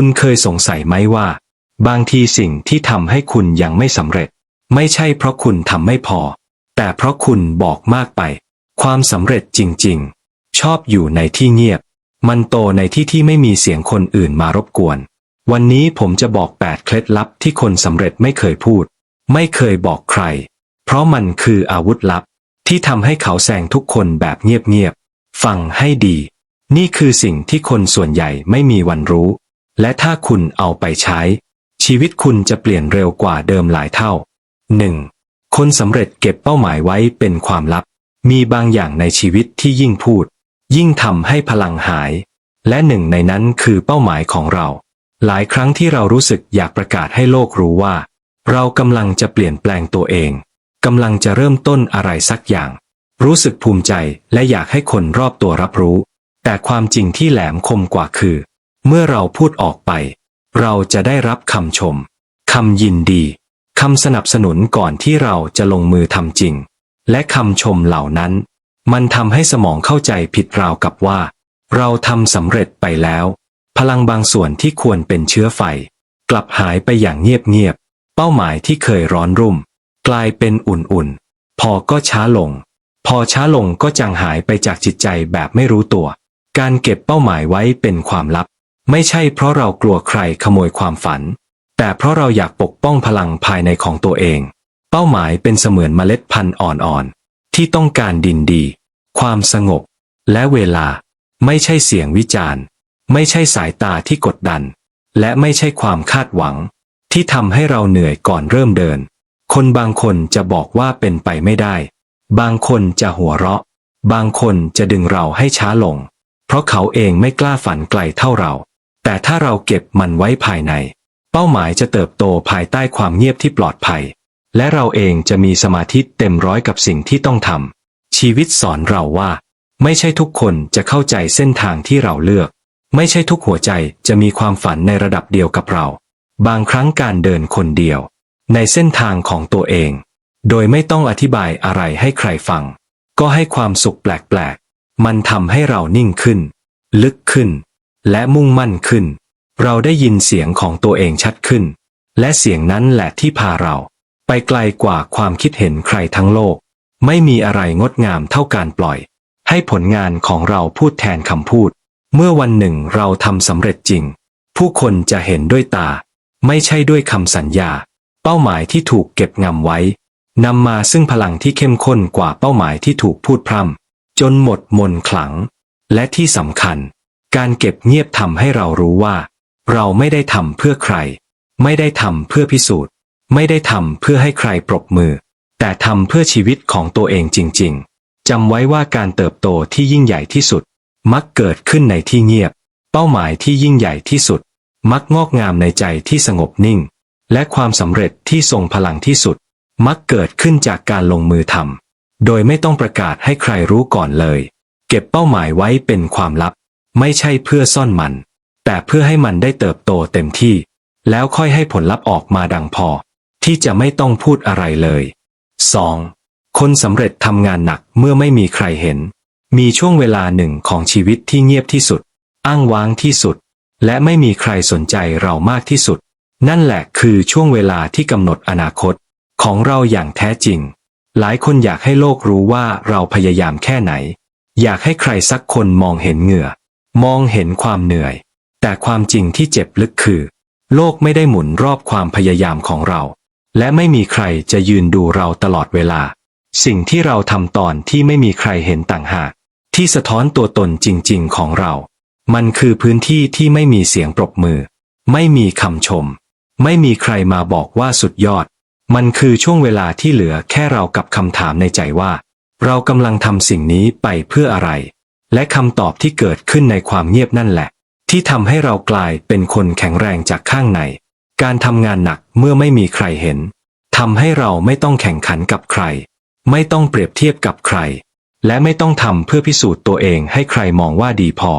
คุณเคยสงสัยไหมว่า บางทีสิ่งที่ทำให้คุณยังไม่สำเร็จ ไม่ใช่เพราะคุณทำไม่พอ แต่เพราะคุณบอกมากไป ความสำเร็จจริง ๆ ชอบอยู่ในที่เงียบ มันโตในที่ที่ไม่มีเสียงคนอื่นมารบกวน วันนี้ผมจะบอกแปดเคล็ดลับที่คนสำเร็จไม่เคยพูด ไม่เคยบอกใคร เพราะมันคืออาวุธลับ ที่ทำให้เขาแซงทุกคนแบบเงียบๆฟังให้ดี นี่คือสิ่งที่คนส่วนใหญ่ไม่มีวันรู้ และถ้าคุณเอาไปใช้ ชีวิตคุณจะเปลี่ยนเร็วกว่าเดิมหลายเท่า 1. คนสำเร็จเก็บเป้าหมายไว้เป็นความลับ มีบางอย่างในชีวิตที่ยิ่งพูด ยิ่งทำให้พลังหาย และหนึ่งในนั้นคือเป้าหมายของเรา หลายครั้งที่เรารู้สึกอยากประกาศให้โลกรู้ว่า เรากำลังจะเปลี่ยนแปลงตัวเองกำลังจะเริ่มต้นอะไรสักอย่าง รู้สึกภูมิใจและอยากให้คนรอบตัวรับรู้ แต่ความจริงที่แหลมคมกว่าคือ เมื่อเราพูดออกไป เราจะได้รับคำชมคำยินดีคำสนับสนุนก่อนที่เราจะลงมือทำจริง และคำชมเหล่านั้น มันทำให้สมองเข้าใจผิดราวกับว่า เราทำสำเร็จไปแล้ว พลังบางส่วนที่ควรเป็นเชื้อไฟ กลับหายไปอย่างเงียบๆเป้าหมายที่เคยร้อนรุ่ม กลายเป็นอุ่นๆ พอก็ช้าลง พอช้าลงก็จางหายไปจากจิตใจแบบไม่รู้ตัว การเก็บเป้าหมายไว้เป็นความลับ ไม่ใช่เพราะเรากลัวใครขโมยความฝัน แต่เพราะเราอยากปกป้องพลังภายในของตัวเอง เป้าหมายเป็นเสมือนเมล็ดพันธุ์อ่อนๆ ที่ต้องการดินดี ความสงบ และเวลา ไม่ใช่เสียงวิจารณ์ ไม่ใช่สายตาที่กดดัน และไม่ใช่ความคาดหวัง ที่ทำให้เราเหนื่อยก่อนเริ่มเดิน คนบางคนจะบอกว่าเป็นไปไม่ได้ บางคนจะหัวเราะ บางคนจะดึงเราให้ช้าลง เพราะเขาเองไม่กล้าฝันไกลเท่าเรา แต่ถ้าเราเก็บมันไว้ภายใน เป้าหมายจะเติบโตภายใต้ความเงียบที่ปลอดภัย และเราเองจะมีสมาธิเต็มร้อยกับสิ่งที่ต้องทำชีวิตสอนเราว่า ไม่ใช่ทุกคนจะเข้าใจเส้นทางที่เราเลือก ไม่ใช่ทุกหัวใจจะมีความฝันในระดับเดียวกับเรา บางครั้งการเดินคนเดียว ในเส้นทางของตัวเอง โดยไม่ต้องอธิบายอะไรให้ใครฟัง ก็ให้ความสุขแปลกๆมันทำให้เรานิ่งขึ้น ลึกขึ้น และมุ่งมั่นขึ้น เราได้ยินเสียงของตัวเองชัดขึ้น และเสียงนั้นแหละที่พาเรา ไปไกลกว่าความคิดเห็นใครทั้งโลก ไม่มีอะไรงดงามเท่าการปล่อย ให้ผลงานของเราพูดแทนคำพูด เมื่อวันหนึ่งเราทำสำเร็จจริง ผู้คนจะเห็นด้วยตา ไม่ใช่ด้วยคำสัญญา เป้าหมายที่ถูกเก็บงำไว้นำมาซึ่งพลังที่เข้มข้นกว่าเป้าหมายที่ถูกพูดพร่ำจนหมดมนขลัง และที่สำคัญ การเก็บเงียบทำให้เรารู้ว่า เราไม่ได้ทำเพื่อใคร ไม่ได้ทำเพื่อพิสูจน์ ไม่ได้ทำเพื่อให้ใครปรบมือ แต่ทำเพื่อชีวิตของตัวเองจริง ๆจำไว้ว่าการเติบโตที่ยิ่งใหญ่ที่สุด มักเกิดขึ้นในที่เงียบ เป้าหมายที่ยิ่งใหญ่ที่สุด มักงอกงามในใจที่สงบนิ่ง และความสำเร็จที่ทรงพลังที่สุด มักเกิดขึ้นจากการลงมือทำโดยไม่ต้องประกาศให้ใครรู้ก่อนเลย เก็บเป้าหมายไว้เป็นความลับ ไม่ใช่เพื่อซ่อนมัน แต่เพื่อให้มันได้เติบโตเต็มที่ แล้วค่อยให้ผลลัพธ์ออกมาดังพอ ที่จะไม่ต้องพูดอะไรเลย 2. คนสำเร็จทำงานหนักเมื่อไม่มีใครเห็น มีช่วงเวลาหนึ่งของชีวิตที่เงียบที่สุด อ้างว้างที่สุด และไม่มีใครสนใจเรามากที่สุด นั่นแหละคือช่วงเวลาที่กำหนดอนาคต ของเราอย่างแท้จริง หลายคนอยากให้โลกรู้ว่าเราพยายามแค่ไหน อยากให้ใครสักคนมองเห็นเหงื่อ มองเห็นความเหนื่อย แต่ความจริงที่เจ็บลึกคือ โลกไม่ได้หมุนรอบความพยายามของเรา และไม่มีใครจะยืนดูเราตลอดเวลา สิ่งที่เราทำตอนที่ไม่มีใครเห็นต่างหาก ที่สะท้อนตัวตนจริง ๆ ของเรา มันคือพื้นที่ที่ไม่มีเสียงปรบมือ ไม่มีคำชม ไม่มีใครมาบอกว่าสุดยอด มันคือช่วงเวลาที่เหลือแค่เรากับคำถามในใจว่า เรากำลังทำสิ่งนี้ไปเพื่ออะไร และคำตอบที่เกิดขึ้นในความเงียบนั่นแหละ ที่ทำให้เรากลายเป็นคนแข็งแรงจากข้างใน การทำงานหนักเมื่อไม่มีใครเห็นทำให้เราไม่ต้องแข่งขันกับใคร ไม่ต้องเปรียบเทียบกับใคร และไม่ต้องทำเพื่อพิสูจน์ตัวเองให้ใครมองว่าดีพอ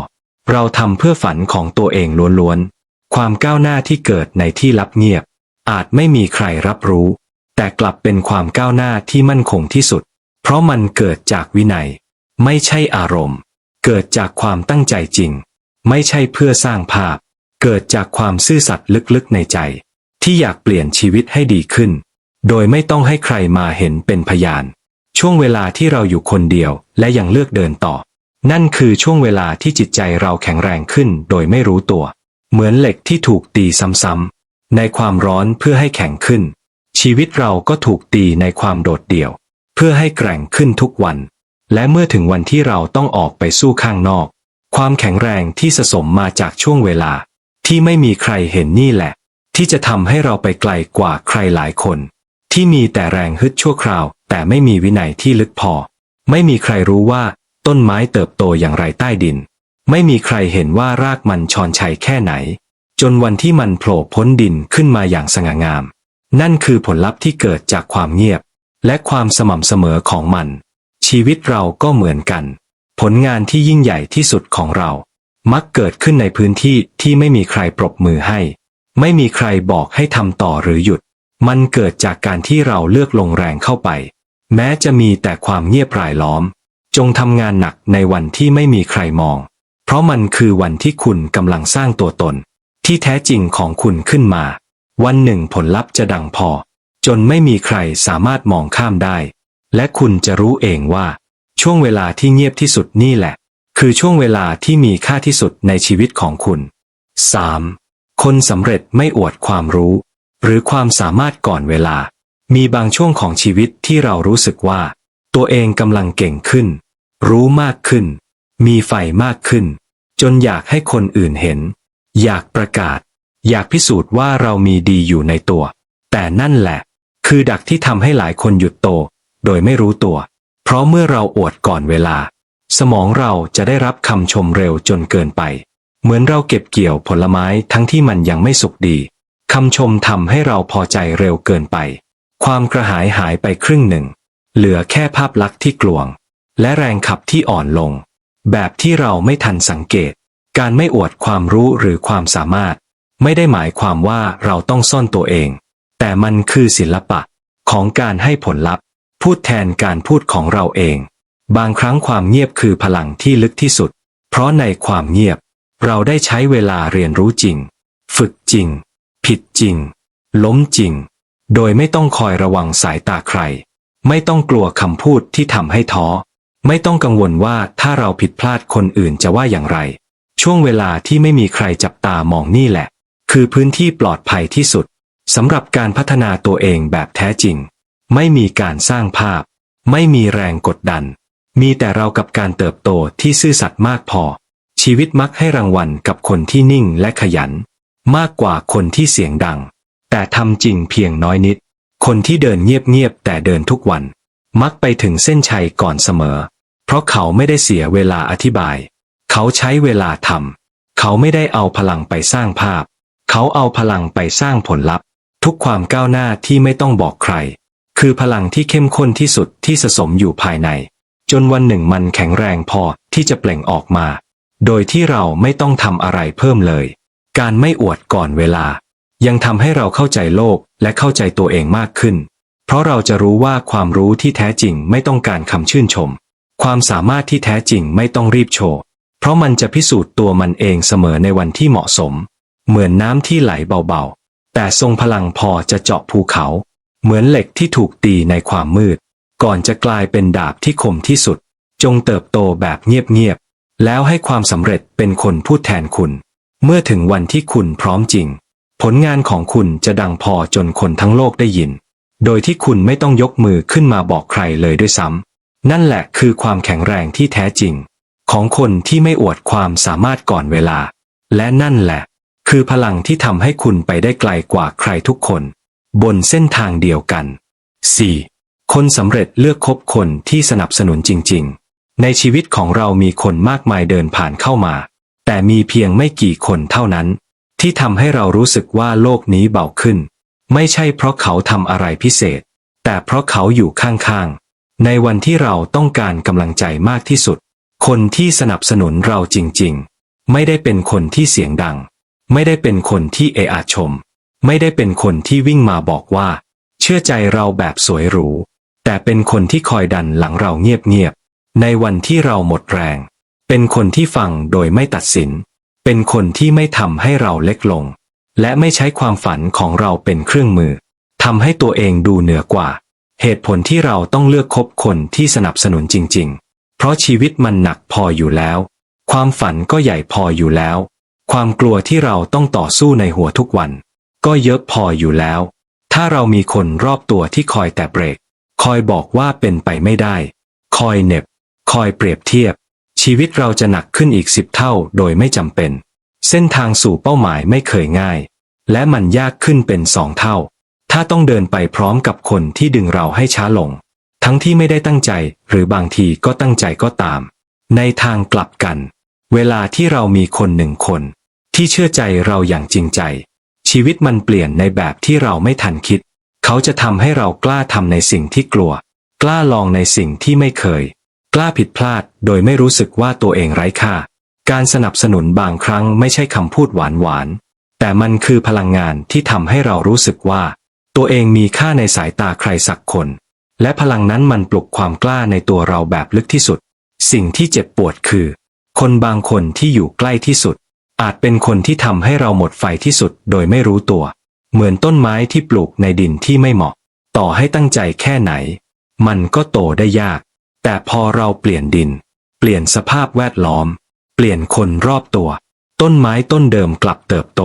เราทำเพื่อฝันของตัวเองล้วนๆ ความก้าวหน้าที่เกิดในที่ลับเงียบ อาจไม่มีใครรับรู้ แต่กลับเป็นความก้าวหน้าที่มั่นคงที่สุด เพราะมันเกิดจากวินัย ไม่ใช่อารมณ์ เกิดจากความตั้งใจจริง ไม่ใช่เพื่อสร้างภาพ เกิดจากความซื่อสัตย์ลึกๆในใจ ที่อยากเปลี่ยนชีวิตให้ดีขึ้น โดยไม่ต้องให้ใครมาเห็นเป็นพยาน ช่วงเวลาที่เราอยู่คนเดียวและยังเลือกเดินต่อ นั่นคือช่วงเวลาที่จิตใจเราแข็งแรงขึ้นโดยไม่รู้ตัว เหมือนเหล็กที่ถูกตีซ้ำๆในความร้อนเพื่อให้แข็งขึ้น ชีวิตเราก็ถูกตีในความโดดเดี่ยว เพื่อให้แกร่งขึ้นทุกวัน และเมื่อถึงวันที่เราต้องออกไปสู้ข้างนอก ความแข็งแรงที่สะสมมาจากช่วงเวลา ที่ไม่มีใครเห็นนี่แหละ ที่จะทำให้เราไปไกลกว่าใครหลายคน ที่มีแต่แรงฮึดชั่วคราว แต่ไม่มีวินัยที่ลึกพอ ไม่มีใครรู้ว่า ต้นไม้เติบโตอย่างไรใต้ดิน ไม่มีใครเห็นว่ารากมันชอนชัยแค่ไหน จนวันที่มันโผล่พ้นดินขึ้นมาอย่างสง่างาม นั่นคือผลลัพธ์ที่เกิดจากความเงียบ และความสม่ำเสมอของมัน ชีวิตเราก็เหมือนกัน ผลงานที่ยิ่งใหญ่ที่สุดของเรา มักเกิดขึ้นในพื้นที่ที่ไม่มีใครปรบมือให้ ไม่มีใครบอกให้ทำต่อหรือหยุด มันเกิดจากการที่เราเลือกลงแรงเข้าไป แม้จะมีแต่ความเงียบรายล้อม จงทำงานหนักในวันที่ไม่มีใครมอง เพราะมันคือวันที่คุณกำลังสร้างตัวตน ที่แท้จริงของคุณขึ้นมา วันหนึ่งผลลัพธ์จะดังพอ จนไม่มีใครสามารถมองข้ามได้ และคุณจะรู้เองว่า ช่วงเวลาที่เงียบที่สุดนี่แหละ คือช่วงเวลาที่มีค่าที่สุดในชีวิตของคุณ 3. คนสำเร็จไม่อวดความรู้ หรือความสามารถก่อนเวลา มีบางช่วงของชีวิตที่เรารู้สึกว่า ตัวเองกำลังเก่งขึ้น รู้มากขึ้น มีไฟมากขึ้น จนอยากให้คนอื่นเห็น อยากประกาศ อยากพิสูจน์ว่าเรามีดีอยู่ในตัว แต่นั่นแหละ คือดักที่ทำให้หลายคนหยุดโต โดยไม่รู้ตัว เพราะเมื่อเราอวดก่อนเวลา สมองเราจะได้รับคำชมเร็วจนเกินไป เหมือนเราเก็บเกี่ยวผลไม้ทั้งที่มันยังไม่สุกดีคำชมทำให้เราพอใจเร็วเกินไป ความกระหายหายไปครึ่งหนึ่ง เหลือแค่ภาพลักษณ์ที่กลวง และแรงขับที่อ่อนลง แบบที่เราไม่ทันสังเกต การไม่อวดความรู้หรือความสามารถ ไม่ได้หมายความว่าเราต้องซ่อนตัวเอง แต่มันคือศิลปะของการให้ผลลัพธ์ พูดแทนการพูดของเราเอง บางครั้งความเงียบคือพลังที่ลึกที่สุด เพราะในความเงียบ เราได้ใช้เวลาเรียนรู้จริง ฝึกจริง ผิดจริง ล้มจริง โดยไม่ต้องคอยระวังสายตาใคร ไม่ต้องกลัวคำพูดที่ทำให้ท้อ ไม่ต้องกังวลว่าถ้าเราผิดพลาดคนอื่นจะว่าอย่างไร ช่วงเวลาที่ไม่มีใครจับตามองนี่แหละ คือพื้นที่ปลอดภัยที่สุดสำหรับการพัฒนาตัวเองแบบแท้จริง ไม่มีการสร้างภาพ ไม่มีแรงกดดัน มีแต่เรากับการเติบโตที่ซื่อสัตย์มากพอ ชีวิตมักให้รางวัลกับคนที่นิ่งและขยัน มากกว่าคนที่เสียงดัง แต่ทำจริงเพียงน้อยนิด คนที่เดินเงียบๆแต่เดินทุกวัน มักไปถึงเส้นชัยก่อนเสมอ เพราะเขาไม่ได้เสียเวลาอธิบาย เขาใช้เวลาทำเขาไม่ได้เอาพลังไปสร้างภาพ เขาเอาพลังไปสร้างผลลัพธ์ ทุกความก้าวหน้าที่ไม่ต้องบอกใคร คือพลังที่เข้มข้นที่สุดที่สะสมอยู่ภายใน จนวันหนึ่งมันแข็งแรงพอที่จะเปล่งออกมา โดยที่เราไม่ต้องทำอะไรเพิ่มเลย การไม่อวดก่อนเวลา ยังทำให้เราเข้าใจโลกและเข้าใจตัวเองมากขึ้น เพราะเราจะรู้ว่าความรู้ที่แท้จริงไม่ต้องการคำชื่นชม ความสามารถที่แท้จริงไม่ต้องรีบโชว์ เพราะมันจะพิสูจน์ตัวมันเองเสมอในวันที่เหมาะสม เหมือนน้ำที่ไหลเบาๆแต่ทรงพลังพอจะเจาะภูเขา เหมือนเหล็กที่ถูกตีในความมืด ก่อนจะกลายเป็นดาบที่คมที่สุด จงเติบโตแบบเงียบๆ แล้วให้ความสำเร็จเป็นคนพูดแทนคุณ เมื่อถึงวันที่คุณพร้อมจริง ผลงานของคุณจะดังพอจนคนทั้งโลกได้ยิน โดยที่คุณไม่ต้องยกมือขึ้นมาบอกใครเลยด้วยซ้ำนั่นแหละคือความแข็งแรงที่แท้จริง ของคนที่ไม่อวดความสามารถก่อนเวลา และนั่นแหละ คือพลังที่ทำให้คุณไปได้ไกลกว่าใครทุกคน บนเส้นทางเดียวกัน 4. คนสำเร็จเลือกคบคนที่สนับสนุนจริง ๆ ในชีวิตของเรามีคนมากมายเดินผ่านเข้ามา แต่มีเพียงไม่กี่คนเท่านั้น ที่ทำให้เรารู้สึกว่าโลกนี้เบาขึ้น ไม่ใช่เพราะเขาทำอะไรพิเศษ แต่เพราะเขาอยู่ข้างๆ ในวันที่เราต้องการกำลังใจมากที่สุด คนที่สนับสนุนเราจริง ๆ ไม่ได้เป็นคนที่เสียงดัง ไม่ได้เป็นคนที่เอะอะชม ไม่ได้เป็นคนที่วิ่งมาบอกว่า เชื่อใจเราแบบสวยหรู แต่เป็นคนที่คอยดันหลังเราเงียบๆในวันที่เราหมดแรง เป็นคนที่ฟังโดยไม่ตัดสิน เป็นคนที่ไม่ทำให้เราเล็กลง และไม่ใช้ความฝันของเราเป็นเครื่องมือทำให้ตัวเองดูเหนือกว่า เหตุผลที่เราต้องเลือกคบคนที่สนับสนุนจริง ๆ เพราะชีวิตมันหนักพออยู่แล้ว ความฝันก็ใหญ่พออยู่แล้ว ความกลัวที่เราต้องต่อสู้ในหัวทุกวัน ก็เยอะพออยู่แล้ว ถ้าเรามีคนรอบตัวที่คอยแต่เบรก คอยบอกว่าเป็นไปไม่ได้ คอยเน็บ คอยเปรียบเทียบ ชีวิตเราจะหนักขึ้นอีกสิบเท่าโดยไม่จำเป็น เส้นทางสู่เป้าหมายไม่เคยง่าย และมันยากขึ้นเป็นสองเท่า ถ้าต้องเดินไปพร้อมกับคนที่ดึงเราให้ช้าลง ทั้งที่ไม่ได้ตั้งใจ หรือบางทีก็ตั้งใจก็ตาม ในทางกลับกัน เวลาที่เรามีคนหนึ่งคน ที่เชื่อใจเราอย่างจริงใจ ชีวิตมันเปลี่ยนในแบบที่เราไม่ทันคิด เขาจะทำให้เรากล้าทำในสิ่งที่กลัว กล้าลองในสิ่งที่ไม่เคย กล้าผิดพลาดโดยไม่รู้สึกว่าตัวเองไร้ค่า การสนับสนุนบางครั้งไม่ใช่คำพูดหวานหวานๆแต่มันคือพลังงานที่ทำให้เรารู้สึกว่า ตัวเองมีค่าในสายตาใครสักคน และพลังนั้นมันปลุกความกล้าในตัวเราแบบลึกที่สุด สิ่งที่เจ็บปวดคือ คนบางคนที่อยู่ใกล้ที่สุด อาจเป็นคนที่ทำให้เราหมดไฟที่สุดโดยไม่รู้ตัว เหมือนต้นไม้ที่ปลูกในดินที่ไม่เหมาะ ต่อให้ตั้งใจแค่ไหน มันก็โตได้ยาก แต่พอเราเปลี่ยนดิน เปลี่ยนสภาพแวดล้อม เปลี่ยนคนรอบตัว ต้นไม้ต้นเดิมกลับเติบโต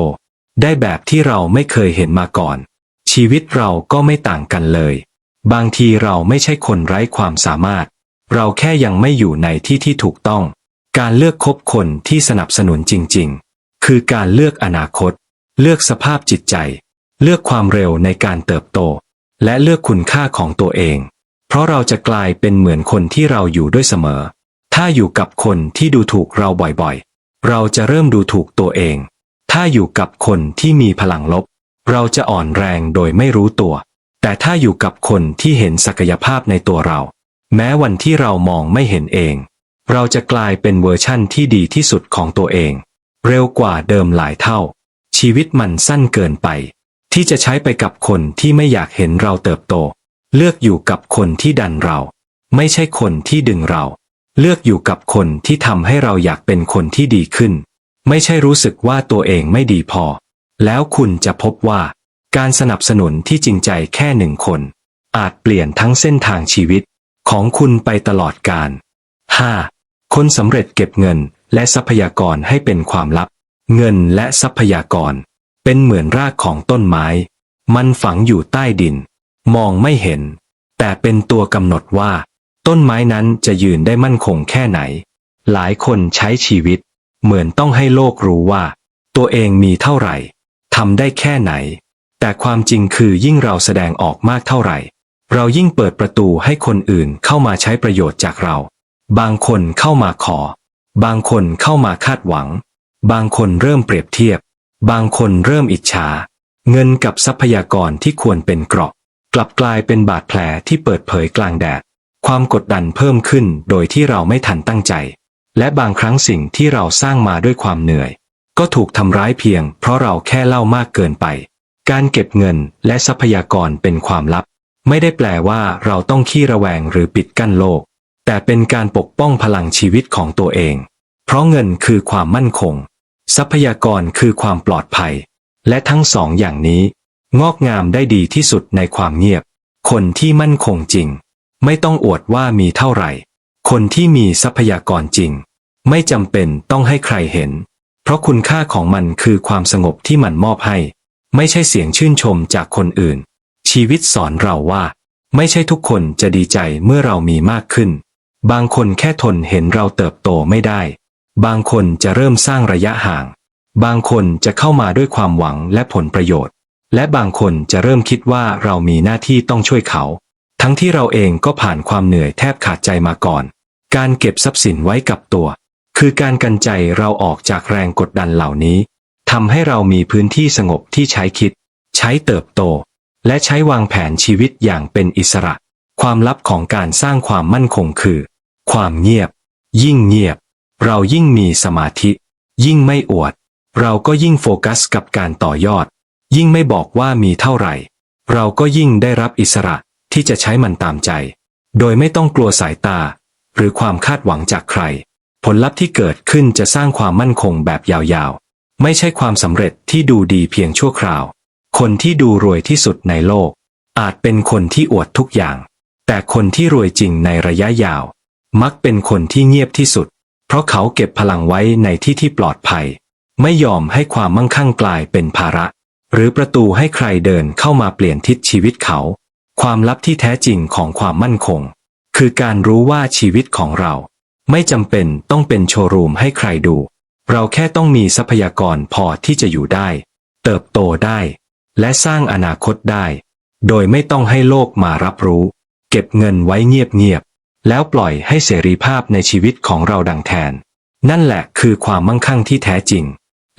ได้แบบที่เราไม่เคยเห็นมาก่อน ชีวิตเราก็ไม่ต่างกันเลย บางทีเราไม่ใช่คนไร้ความสามารถ เราแค่ยังไม่อยู่ในที่ที่ถูกต้อง การเลือกคบคนที่สนับสนุนจริง ๆ คือการเลือกอนาคต เลือกสภาพจิตใจ เลือกความเร็วในการเติบโต และเลือกคุณค่าของตัวเอง เพราะเราจะกลายเป็นเหมือนคนที่เราอยู่ด้วยเสมอ ถ้าอยู่กับคนที่ดูถูกเราบ่อยๆ เราจะเริ่มดูถูกตัวเอง ถ้าอยู่กับคนที่มีพลังลบ เราจะอ่อนแรงโดยไม่รู้ตัว แต่ถ้าอยู่กับคนที่เห็นศักยภาพในตัวเรา แม้วันที่เรามองไม่เห็นเอง เราจะกลายเป็นเวอร์ชั่นที่ดีที่สุดของตัวเอง เร็วกว่าเดิมหลายเท่า ชีวิตมันสั้นเกินไป ที่จะใช้ไปกับคนที่ไม่อยากเห็นเราเติบโต เลือกอยู่กับคนที่ดันเรา ไม่ใช่คนที่ดึงเรา เลือกอยู่กับคนที่ทำให้เราอยากเป็นคนที่ดีขึ้น ไม่ใช่รู้สึกว่าตัวเองไม่ดีพอ แล้วคุณจะพบว่า การสนับสนุนที่จริงใจแค่หนึ่งคน อาจเปลี่ยนทั้งเส้นทางชีวิตของคุณไปตลอดกาล 5. คนสำเร็จเก็บเงิน และทรัพยากรให้เป็นความลับ เงินและทรัพยากร เป็นเหมือนรากของต้นไม้ มันฝังอยู่ใต้ดิน มองไม่เห็น แต่เป็นตัวกำหนดว่า ต้นไม้นั้นจะยืนได้มั่นคงแค่ไหน หลายคนใช้ชีวิต เหมือนต้องให้โลกรู้ว่า ตัวเองมีเท่าไหร่ทำได้แค่ไหน แต่ความจริงคือยิ่งเราแสดงออกมากเท่าไหร่ เรายิ่งเปิดประตูให้คนอื่นเข้ามาใช้ประโยชน์จากเรา บางคนเข้ามาขอ บางคนเข้ามาคาดหวัง บางคนเริ่มเปรียบเทียบ บางคนเริ่มอิจฉา เงินกับทรัพยากรที่ควรเป็นเกราะ กลับกลายเป็นบาดแผลที่เปิดเผยกลางแดด ความกดดันเพิ่มขึ้นโดยที่เราไม่ทันตั้งใจ และบางครั้งสิ่งที่เราสร้างมาด้วยความเหนื่อย ก็ถูกทำร้ายเพียงเพราะเราแค่เล่ามากเกินไป การเก็บเงินและทรัพยากรเป็นความลับ ไม่ได้แปลว่าเราต้องขี้ระแวงหรือปิดกั้นโลก แต่เป็นการปกป้องพลังชีวิตของตัวเอง เพราะเงินคือความมั่นคง ทรัพยากรคือความปลอดภัย และทั้งสองอย่างนี้ งอกงามได้ดีที่สุดในความเงียบ คนที่มั่นคงจริง ไม่ต้องอวดว่ามีเท่าไหร่ คนที่มีทรัพยากรจริง ไม่จำเป็นต้องให้ใครเห็น เพราะคุณค่าของมันคือความสงบที่มันมอบให้ ไม่ใช่เสียงชื่นชมจากคนอื่น ชีวิตสอนเราว่า ไม่ใช่ทุกคนจะดีใจเมื่อเรามีมากขึ้น บางคนแค่ทนเห็นเราเติบโตไม่ได้ บางคนจะเริ่มสร้างระยะห่าง บางคนจะเข้ามาด้วยความหวังและผลประโยชน์ และบางคนจะเริ่มคิดว่าเรามีหน้าที่ต้องช่วยเขา ทั้งที่เราเองก็ผ่านความเหนื่อยแทบขาดใจมาก่อน การเก็บทรัพย์สินไว้กับตัว คือการกันใจเราออกจากแรงกดดันเหล่านี้ทำให้เรามีพื้นที่สงบที่ใช้คิด ใช้เติบโต และใช้วางแผนชีวิตอย่างเป็นอิสระ ความลับของการสร้างความมั่นคงคือ ความเงียบ ยิ่งเงียบ เรายิ่งมีสมาธิ ยิ่งไม่อวด เราก็ยิ่งโฟกัสกับการต่อยอด ยิ่งไม่บอกว่ามีเท่าไหร่ เราก็ยิ่งได้รับอิสระที่จะใช้มันตามใจ โดยไม่ต้องกลัวสายตา หรือความคาดหวังจากใคร ผลลัพธ์ที่เกิดขึ้นจะสร้างความมั่นคงแบบยาวๆ ไม่ใช่ความสำเร็จที่ดูดีเพียงชั่วคราว คนที่ดูรวยที่สุดในโลก อาจเป็นคนที่อวดทุกอย่าง แต่คนที่รวยจริงในระยะยาว มักเป็นคนที่เงียบที่สุด เพราะเขาเก็บพลังไว้ในที่ที่ปลอดภัย ไม่ยอมให้ความมั่งคั่งกลายเป็นภาระ หรือประตูให้ใครเดินเข้ามาเปลี่ยนทิศชีวิตเขา ความลับที่แท้จริงของความมั่นคง คือการรู้ว่าชีวิตของเรา ไม่จำเป็นต้องเป็นโชว์รูมให้ใครดู เราแค่ต้องมีทรัพยากรพอที่จะอยู่ได้ เติบโตได้ และสร้างอนาคตได้ โดยไม่ต้องให้โลกมารับรู้ เก็บเงินไว้เงียบๆ แล้วปล่อยให้เสรีภาพในชีวิตของเราดังแทน นั่นแหละคือความมั่งคั่งที่แท้จริง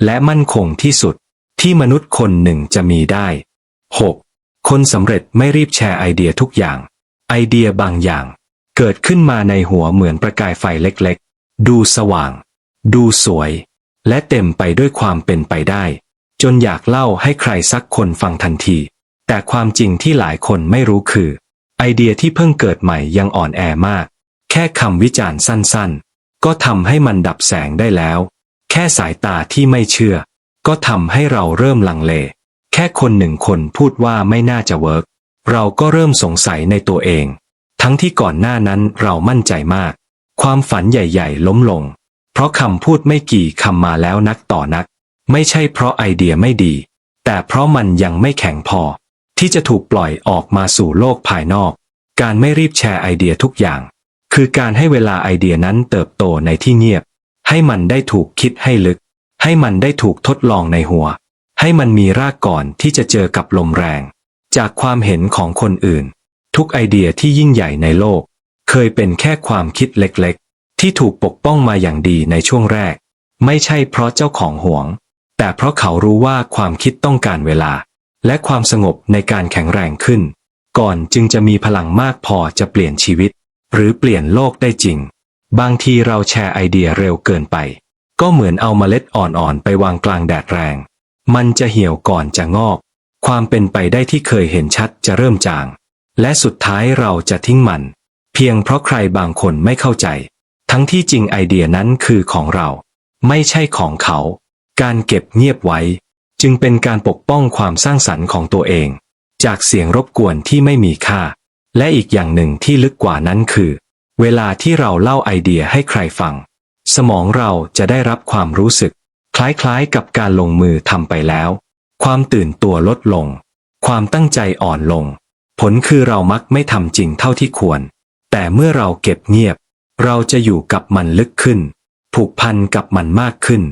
และมั่นคงที่สุดที่มนุษย์คนหนึ่งจะมีได้ 6. คนสำเร็จไม่รีบแชร์ไอเดียทุกอย่าง ไอเดียบางอย่าง เกิดขึ้นมาในหัวเหมือนประกายไฟเล็กๆ ดูสว่าง ดูสวย และเต็มไปด้วยความเป็นไปได้ จนอยากเล่าให้ใครสักคนฟังทันที แต่ความจริงที่หลายคนไม่รู้คือ ไอเดียที่เพิ่งเกิดใหม่ยังอ่อนแอมาก แค่คำวิจารณ์สั้นๆ ก็ทำให้มันดับแสงได้แล้ว แค่สายตาที่ไม่เชื่อ ก็ทำให้เราเริ่มลังเล แค่คนหนึ่งคนพูดว่าไม่น่าจะเวิร์กเราก็เริ่มสงสัยในตัวเอง ทั้งที่ก่อนหน้านั้นเรามั่นใจมาก ความฝันใหญ่ๆ ล้มลง เพราะคำพูดไม่กี่คำมาแล้วนักต่อนัก ไม่ใช่เพราะไอเดียไม่ดี แต่เพราะมันยังไม่แข็งพอ ที่จะถูกปล่อยออกมาสู่โลกภายนอก การไม่รีบแชร์ไอเดียทุกอย่าง คือการให้เวลาไอเดียนั้นเติบโตในที่เงียบ ให้มันได้ถูกคิดให้ลึก ให้มันได้ถูกทดลองในหัว ให้มันมีรากก่อนที่จะเจอกับลมแรง จากความเห็นของคนอื่น ทุกไอเดียที่ยิ่งใหญ่ในโลก เคยเป็นแค่ความคิดเล็กๆ ที่ถูกปกป้องมาอย่างดีในช่วงแรก ไม่ใช่เพราะเจ้าของห่วง แต่เพราะเขารู้ว่าความคิดต้องการเวลา และความสงบในการแข็งแรงขึ้น ก่อนจึงจะมีพลังมากพอจะเปลี่ยนชีวิต หรือเปลี่ยนโลกได้จริง บางทีเราแชร์ไอเดียเร็วเกินไป ก็เหมือนเอาเมล็ดอ่อนๆไปวางกลางแดดแรง มันจะเหี่ยวก่อนจะงอก ความเป็นไปได้ที่เคยเห็นชัดจะเริ่มจาง และสุดท้ายเราจะทิ้งมัน เพียงเพราะใครบางคนไม่เข้าใจ ทั้งที่จริงไอเดียนั้นคือของเรา ไม่ใช่ของเขา การเก็บเงียบไว้ จึงเป็นการปกป้องความสร้างสรรค์ของตัวเอง จากเสียงรบกวนที่ไม่มีค่า และอีกอย่างหนึ่งที่ลึกกว่านั้นคือ เวลาที่เราเล่าไอเดียให้ใครฟัง สมองเราจะได้รับความรู้สึก คล้ายๆกับการลงมือทำไปแล้ว ความตื่นตัวลดลง ความตั้งใจอ่อนลง ผลคือเรามักไม่ทำจริงเท่าที่ควร แต่เมื่อเราเก็บเงียบ เราจะอยู่กับมันลึกขึ้น ผูกพันกับมันมากขึ้น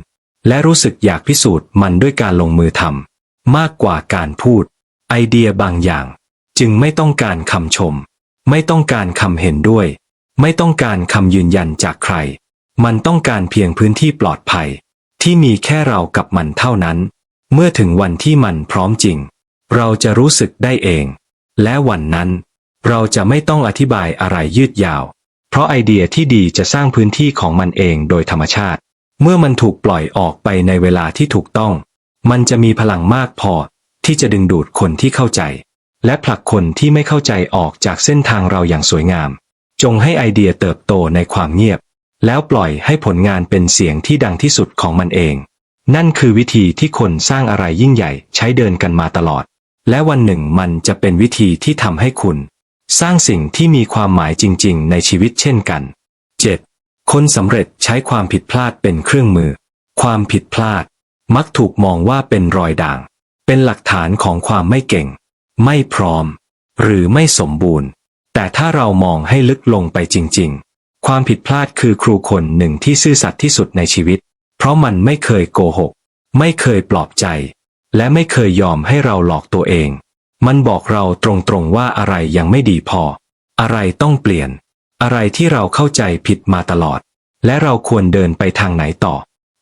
และรู้สึกอยากพิสูจน์มันด้วยการลงมือทำมากกว่าการพูด ไอเดียบางอย่าง จึงไม่ต้องการคำชม ไม่ต้องการคำเห็นด้วย ไม่ต้องการคำยืนยันจากใคร มันต้องการเพียงพื้นที่ปลอดภัย ที่มีแค่เรากับมันเท่านั้น เมื่อถึงวันที่มันพร้อมจริง เราจะรู้สึกได้เอง และวันนั้น เราจะไม่ต้องอธิบายอะไรยืดยาว เพราะไอเดียที่ดีจะสร้างพื้นที่ของมันเองโดยธรรมชาติ เมื่อมันถูกปล่อยออกไปในเวลาที่ถูกต้อง มันจะมีพลังมากพอที่จะดึงดูดคนที่เข้าใจ และผลักคนที่ไม่เข้าใจออกจากเส้นทางเราอย่างสวยงาม จงให้ไอเดียเติบโตในความเงียบ แล้วปล่อยให้ผลงานเป็นเสียงที่ดังที่สุดของมันเอง นั่นคือวิธีที่คนสร้างอะไรยิ่งใหญ่ใช้เดินกันมาตลอด และวันหนึ่งมันจะเป็นวิธีที่ทำให้คุณ สร้างสิ่งที่มีความหมายจริง ๆ ในชีวิตเช่นกัน 7. คนสำเร็จใช้ความผิดพลาดเป็นเครื่องมือ ความผิดพลาด มักถูกมองว่าเป็นรอยด่าง เป็นหลักฐานของความไม่เก่ง ไม่พร้อม หรือไม่สมบูรณ์ แต่ถ้าเรามองให้ลึกลงไปจริง ๆ ความผิดพลาดคือครูคนหนึ่งที่ซื่อสัตย์ที่สุดในชีวิต เพราะมันไม่เคยโกหก ไม่เคยปลอบใจ และไม่เคยยอมให้เราหลอกตัวเอง มันบอกเราตรงๆว่าอะไรยังไม่ดีพอ อะไรต้องเปลี่ยน อะไรที่เราเข้าใจผิดมาตลอด และเราควรเดินไปทางไหนต่อ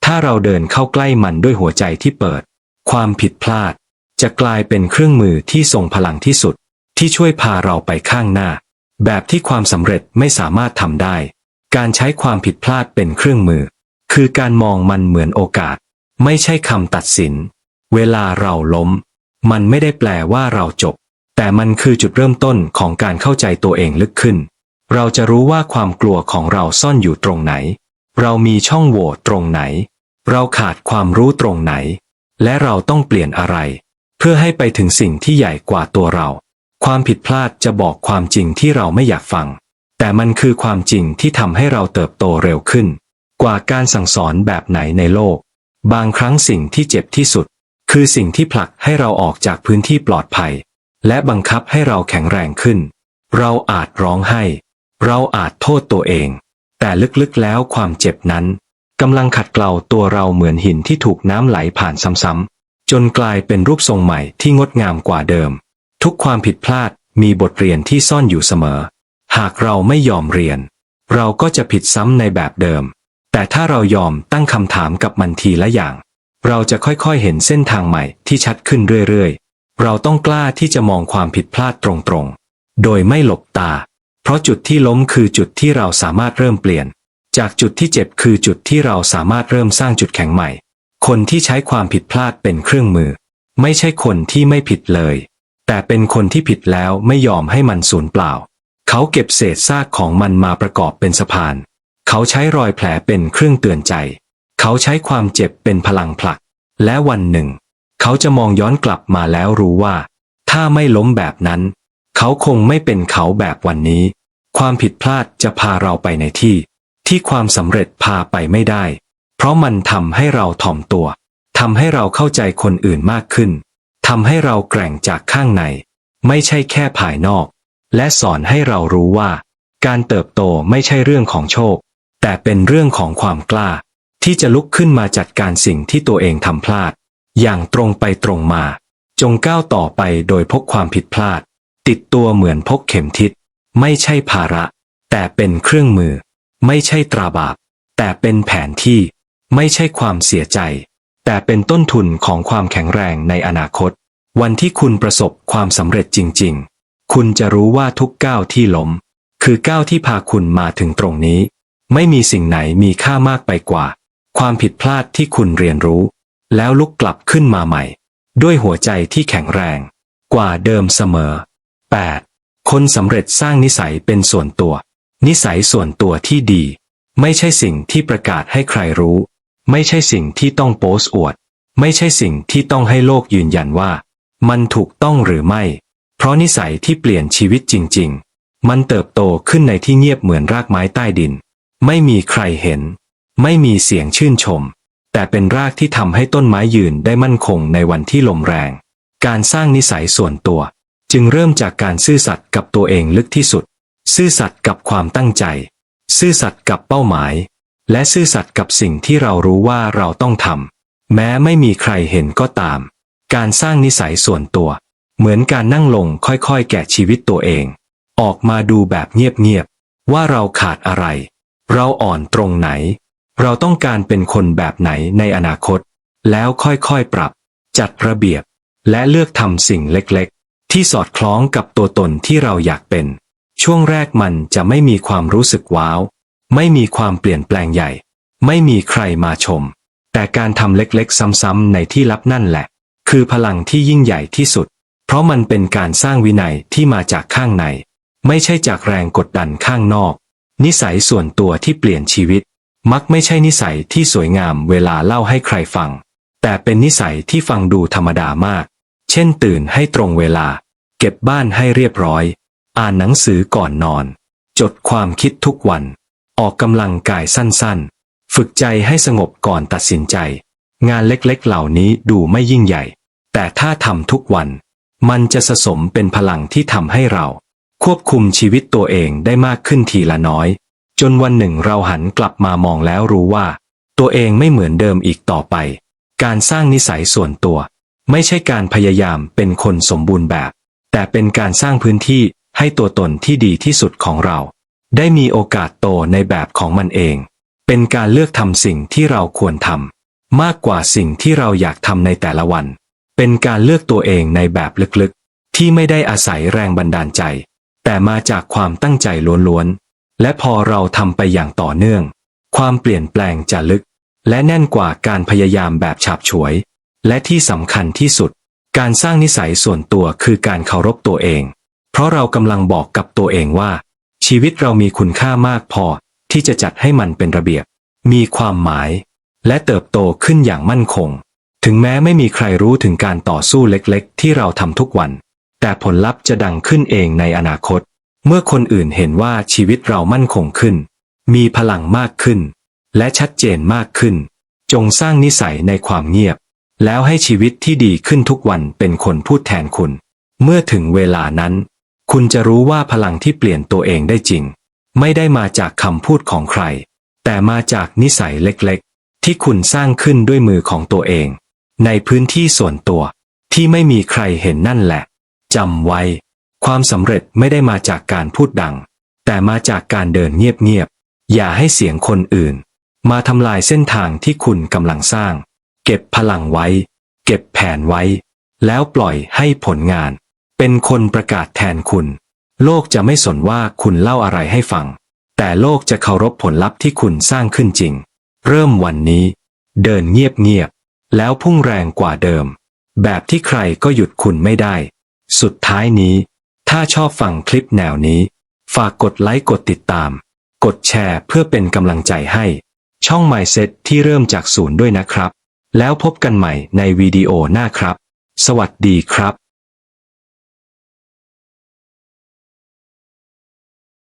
ถ้าเราเดินเข้าใกล้มันด้วยหัวใจที่เปิด ความผิดพลาด จะกลายเป็นเครื่องมือที่ทรงพลังที่สุด ที่ช่วยพาเราไปข้างหน้า แบบที่ความสำเร็จไม่สามารถทำได้ การใช้ความผิดพลาดเป็นเครื่องมือ คือการมองมันเหมือนโอกาส ไม่ใช่คำตัดสิน เวลาเราล้ม มันไม่ได้แปลว่าเราจบ แต่มันคือจุดเริ่มต้นของการเข้าใจตัวเองลึกขึ้น เราจะรู้ว่าความกลัวของเราซ่อนอยู่ตรงไหน เรามีช่องโหว่ตรงไหน เราขาดความรู้ตรงไหน และเราต้องเปลี่ยนอะไร เพื่อให้ไปถึงสิ่งที่ใหญ่กว่าตัวเรา ความผิดพลาดจะบอกความจริงที่เราไม่อยากฟัง แต่มันคือความจริงที่ทำให้เราเติบโตเร็วขึ้น กว่าการสั่งสอนแบบไหนในโลก บางครั้งสิ่งที่เจ็บที่สุด คือสิ่งที่ผลักให้เราออกจากพื้นที่ปลอดภัย และบังคับให้เราแข็งแรงขึ้น เราอาจร้องไห้ เราอาจโทษตัวเอง แต่ลึกๆแล้วความเจ็บนั้นกำลังขัดเกลาตัวเราเหมือนหินที่ถูกน้ำไหลผ่านซ้ำๆจนกลายเป็นรูปทรงใหม่ที่งดงามกว่าเดิม ทุกความผิดพลาดมีบทเรียนที่ซ่อนอยู่เสมอ หากเราไม่ยอมเรียน เราก็จะผิดซ้ำในแบบเดิม แต่ถ้าเรายอมตั้งคำถามกับมันทีละอย่าง เราจะค่อยๆเห็นเส้นทางใหม่ที่ชัดขึ้นเรื่อยๆ เราต้องกล้าที่จะมองความผิดพลาดตรงๆ โดยไม่หลบตา เพราะจุดที่ล้มคือจุดที่เราสามารถเริ่มเปลี่ยน จากจุดที่เจ็บคือจุดที่เราสามารถเริ่มสร้างจุดแข็งใหม่ คนที่ใช้ความผิดพลาดเป็นเครื่องมือ ไม่ใช่คนที่ไม่ผิดเลย แต่เป็นคนที่ผิดแล้วไม่ยอมให้มันสูญเปล่า เขาเก็บเศษซากของมันมาประกอบเป็นสะพาน เขาใช้รอยแผลเป็นเครื่องเตือนใจ เขาใช้ความเจ็บเป็นพลังผลัก และวันหนึ่ง เขาจะมองย้อนกลับมาแล้วรู้ว่า ถ้าไม่ล้มแบบนั้น เขาคงไม่เป็นเขาแบบวันนี้ ความผิดพลาดจะพาเราไปในที่ ที่ความสำเร็จพาไปไม่ได้ เพราะมันทำให้เราถ่อมตัวทำให้เราเข้าใจคนอื่นมากขึ้นทำให้เราแกร่งจากข้างใน ไม่ใช่แค่ภายนอก และสอนให้เรารู้ว่า การเติบโตไม่ใช่เรื่องของโชค แต่เป็นเรื่องของความกล้า ที่จะลุกขึ้นมาจัดการสิ่งที่ตัวเองทำพลาด อย่างตรงไปตรงมา จงก้าวต่อไปโดยพกความผิดพลาด ติดตัวเหมือนพกเข็มทิศ ไม่ใช่ภาระ แต่เป็นเครื่องมือ ไม่ใช่ตราบาป แต่เป็นแผนที่ ไม่ใช่ความเสียใจ แต่เป็นต้นทุนของความแข็งแรงในอนาคต วันที่คุณประสบความสำเร็จจริง ๆ คุณจะรู้ว่าทุกก้าวที่ล้ม คือก้าวที่พาคุณมาถึงตรงนี้ ไม่มีสิ่งไหนมีค่ามากไปกว่า ความผิดพลาดที่คุณเรียนรู้ แล้วลุกกลับขึ้นมาใหม่ ด้วยหัวใจที่แข็งแรง กว่าเดิมเสมอ 8. คนสำเร็จสร้างนิสัยเป็นส่วนตัว นิสัยส่วนตัวที่ดี ไม่ใช่สิ่งที่ประกาศให้ใครรู้ ไม่ใช่สิ่งที่ต้องโพสต์อวด ไม่ใช่สิ่งที่ต้องให้โลกยืนยันว่า มันถูกต้องหรือไม่ เพราะนิสัยที่เปลี่ยนชีวิตจริง ๆ มันเติบโตขึ้นในที่เงียบเหมือนรากไม้ใต้ดิน ไม่มีใครเห็น ไม่มีเสียงชื่นชม แต่เป็นรากที่ทำให้ต้นไม้ยืนได้มั่นคงในวันที่ลมแรง การสร้างนิสัยส่วนตัว จึงเริ่มจากการซื่อสัตย์กับตัวเองลึกที่สุด ซื่อสัตย์กับความตั้งใจ ซื่อสัตย์กับเป้าหมาย และซื่อสัตย์กับสิ่งที่เรารู้ว่าเราต้องทำแม้ไม่มีใครเห็นก็ตาม การสร้างนิสัยส่วนตัว เหมือนการนั่งลงค่อยๆ แกะชีวิตตัวเอง ออกมาดูแบบเงียบๆว่าเราขาดอะไร เราอ่อนตรงไหน เราต้องการเป็นคนแบบไหนในอนาคต แล้วค่อยๆปรับ จัดระเบียบ และเลือกทำสิ่งเล็กๆ ที่สอดคล้องกับตัวตนที่เราอยากเป็น ช่วงแรกมันจะไม่มีความรู้สึกว้าว ไม่มีความเปลี่ยนแปลงใหญ่ ไม่มีใครมาชม แต่การทำเล็กๆ ซ้ำๆในที่ลับนั่นแหละ คือพลังที่ยิ่งใหญ่ที่สุด เพราะมันเป็นการสร้างวินัยที่มาจากข้างใน ไม่ใช่จากแรงกดดันข้างนอก นิสัยส่วนตัวที่เปลี่ยนชีวิต มักไม่ใช่นิสัยที่สวยงามเวลาเล่าให้ใครฟัง แต่เป็นนิสัยที่ฟังดูธรรมดามาก เช่นตื่นให้ตรงเวลา เก็บบ้านให้เรียบร้อย อ่านหนังสือก่อนนอน จดความคิดทุกวัน ออกกำลังกายสั้นๆ ฝึกใจให้สงบก่อนตัดสินใจ งานเล็กๆเหล่านี้ดูไม่ยิ่งใหญ่ แต่ถ้าทำทุกวัน มันจะสะสมเป็นพลังที่ทำให้เรา ควบคุมชีวิตตัวเองได้มากขึ้นทีละน้อย จนวันหนึ่งเราหันกลับมามองแล้วรู้ว่า ตัวเองไม่เหมือนเดิมอีกต่อไป การสร้างนิสัยส่วนตัว ไม่ใช่การพยายามเป็นคนสมบูรณ์แบบ แต่เป็นการสร้างพื้นที่ให้ตัวตนที่ดีที่สุดของเรา ได้มีโอกาสโตในแบบของมันเอง เป็นการเลือกทำสิ่งที่เราควรทำมากกว่าสิ่งที่เราอยากทำในแต่ละวัน เป็นการเลือกตัวเองในแบบลึกๆ ที่ไม่ได้อาศัยแรงบันดาลใจ แต่มาจากความตั้งใจล้วนๆ และพอเราทำไปอย่างต่อเนื่อง ความเปลี่ยนแปลงจะลึก และแน่นกว่าการพยายามแบบฉาบฉวย และที่สำคัญที่สุด การสร้างนิสัยส่วนตัวคือการเคารพตัวเอง เพราะเรากำลังบอกกับตัวเองว่า ชีวิตเรามีคุณค่ามากพอที่จะจัดให้มันเป็นระเบียบ มีความหมาย และเติบโตขึ้นอย่างมั่นคง ถึงแม้ไม่มีใครรู้ถึงการต่อสู้เล็กๆ ที่เราทำทุกวัน แต่ผลลัพธ์จะดังขึ้นเองในอนาคต เมื่อคนอื่นเห็นว่าชีวิตเรามั่นคงขึ้น มีพลังมากขึ้น และชัดเจนมากขึ้น จงสร้างนิสัยในความเงียบ แล้วให้ชีวิตที่ดีขึ้นทุกวันเป็นคนพูดแทนคุณ เมื่อถึงเวลานั้น คุณจะรู้ว่าพลังที่เปลี่ยนตัวเองได้จริง ไม่ได้มาจากคำพูดของใคร แต่มาจากนิสัยเล็กๆ ที่คุณสร้างขึ้นด้วยมือของตัวเอง ในพื้นที่ส่วนตัวที่ไม่มีใครเห็นนั่นแหละจำไว้ ความสำเร็จไม่ได้มาจากการพูดดัง แต่มาจากการเดินเงียบๆอย่าให้เสียงคนอื่น มาทำลายเส้นทางที่คุณกำลังสร้าง เก็บพลังไว้ เก็บแผนไว้ แล้วปล่อยให้ผลงาน เป็นคนประกาศแทนคุณ โลกจะไม่สนว่าคุณเล่าอะไรให้ฟัง แต่โลกจะเคารพผลลัพธ์ที่คุณสร้างขึ้นจริง เริ่มวันนี้ เดินเงียบๆแล้วพุ่งแรงกว่าเดิม แบบที่ใครก็หยุดคุณไม่ได้ สุดท้ายนี้ ถ้าชอบฟังคลิปแนวนี้ ฝากกดไลค์กดติดตาม กดแชร์เพื่อเป็นกำลังใจให้ ช่อง Mindset ที่เริ่มจากศูนย์ด้วยนะครับ แล้วพบกันใหม่ในวิดีโอหน้าครับ สวัสดีครับ